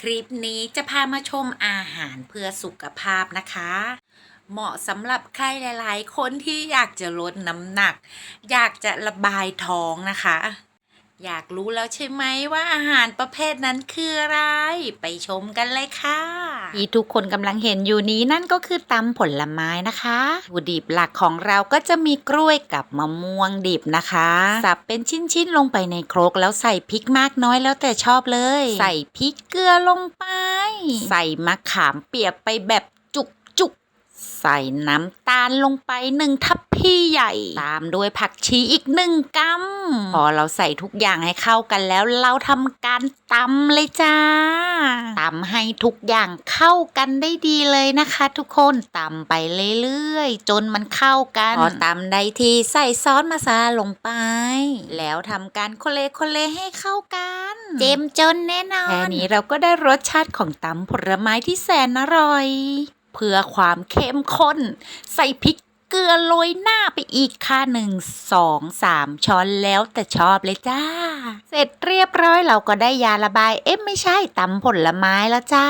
คลิปนี้จะพามาชมอาหารเพื่อสุขภาพนะคะ เหมาะสำหรับใครหลาย ๆ คนที่อยากจะลดน้ำหนัก อยากจะระบายท้องนะคะ อยากรู้แล้วใช่ไหมว่าอาหารประเภทนั้นคืออะไร ไปชมกันเลยค่ะ ที่ทุกคนกำลังเห็นอยู่นี้นั่นก็คือตำผลไม้นะคะวัตถุดิบหลักของเราก็จะมีกล้วยกับมะม่วงดิบนะคะ สับเป็นชิ้นๆลงไปในครกแล้วใส่พริกมากน้อยแล้วแต่ชอบเลย ใส่พริกเกลือลงไป ใส่มะขามเปียกไปแบบจุกจุกๆใส่น้ำตาลลงไปหนึ่งทัพพีใหญ่ ตามด้วยผักชีอีกหนึ่งกำ พอเราใส่ทุกอย่างให้เข้ากันแล้ว เราทำการตำเลยจ้าตำให้ทุกอย่างเข้ากันได้ดีเลยนะคะ ทุกคนตำไปเรื่อยๆจนมันเข้ากันพอตำได้ทีใส่ซอสมาซาลาลงไป แล้วทำการโคเลโคเลให้เข้ากัน เจมจนแน่นอนแค่นี้เราก็ได้รสชาติของตำผลไม้ที่แสนอร่อย เพื่อความเข้มข้น ใส่พริก เกลือโรยหน้าไปอีกค่ะหนึ่งสองสามช้อนแล้วแต่ชอบเลยจ้า เสร็จเรียบร้อยเราก็ได้ยาระบาย เอ๊ะไม่ใช่ตำผลไม้แล้วจ้า